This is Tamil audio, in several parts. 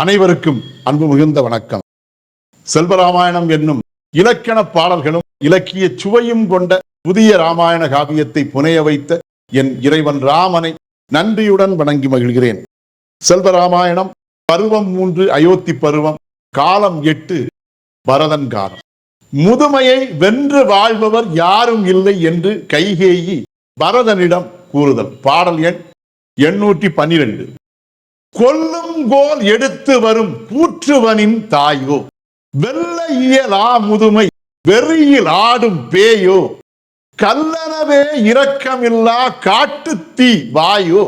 அனைவருக்கும் அன்பு மிகுந்த வணக்கம். செல்வராமாயணம் என்னும் இலக்கண பாடல்களும் இலக்கிய சுவையும் கொண்ட புதிய ராமாயண காவியத்தை புனைய வைத்த என் இறைவன் ராமனை நன்றியுடன் வணங்கி மகிழ்கிறேன். செல்வராமாயணம் பருவம் மூன்று அயோத்தி பருவம் காலம் எட்டு பரதன் காலம். முதுமையை வென்று வாழ்பவர் யாரும் இல்லை என்று கைகேயி பரதனிடம் கூறுதல். பாடல் எண் எண்ணூற்றி பன்னிரண்டு. கொல்லும் கோல் எடுத்து வரும் கூற்றுவனின் தாயோ? வெள்ள இயலா முதுமை வெறியில் ஆடும் பேயோ? கல்லனவே இரக்கமில்லா காட்டுத்தீ வாயோ?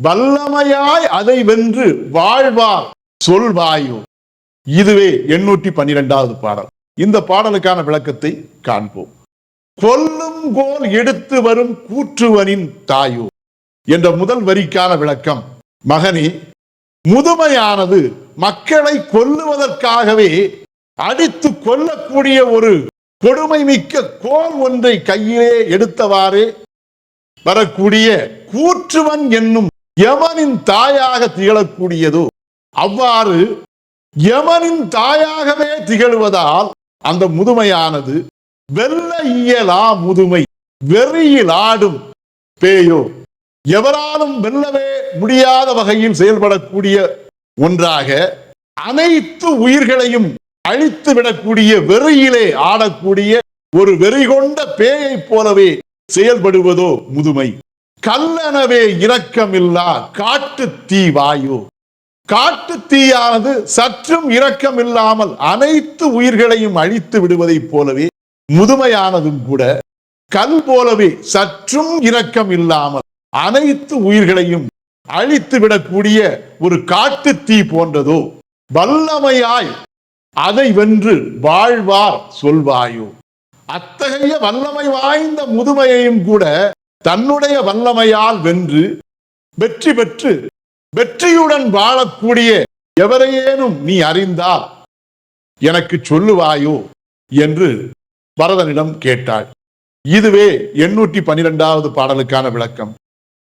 வல்லமையாய் அதை வென்று வாழ்வார் சொல்வாயோ? இதுவே எண்ணூற்றி பன்னிரெண்டாவது பாடல். இந்த பாடலுக்கான விளக்கத்தை காண்போம். கொல்லும் கோல் எடுத்து வரும் கூற்றுவனின் தாயோ? என்ற முதல் வரிக்கான விளக்கம் மகனே முதுமையானது மக்களை கொல்லுவதற்காகவே அடித்து கொல்லக்கூடிய ஒரு கொடுமை மிக்க கோல் ஒன்றை கையிலே எடுத்தவாறே வரக்கூடிய கூற்றுவன் என்னும் யமனின் தாயாக திகழக்கூடியதோ அவ்வாறு யமனின் தாயாகவே திகழ்வதால் அந்த முதுமையானது வெல்ல இயலா முதுமை வெறியில் ஆடும் பேயோ. எவராலும் வெல்லவே முடியாத வகையில் செயல்படக்கூடிய ஒன்றாக அனைத்து உயிர்களையும் அழித்து விடக்கூடிய வெறியிலே ஆடக்கூடிய ஒரு வெறி கொண்ட பேயை போலவே செயல்படுவதோ முதுமை. கல்லனவே இரக்கமில்லா காட்டு தீ வாயோ. காட்டு தீயானது சற்றும் இரக்கம் இல்லாமல் அனைத்து உயிர்களையும் அழித்து விடுவதைப் போலவே முதுமையானதும் கூட கல் போலவே சற்றும் இரக்கம் இல்லாமல் அனைத்து உயிர்களையும் அழித்து விடக்கூடிய ஒரு காட்டு தீ போன்றதோ வல்லமையாய் அதை வென்று வாழ்வார் சொல்வாயோ. அத்தகைய வல்லமை வாய்ந்த முதுமையையும் கூட தன்னுடைய வல்லமையால் வென்று வெற்றி பெற்று வெற்றியுடன் வாழக்கூடிய எவரையேனும் நீ அறிந்தால் எனக்கு சொல்லுவாயோ என்று பரதனிடம் கேட்டாள். இதுவே எண்ணூற்றி பன்னிரெண்டாவது பாடலுக்கான விளக்கம்.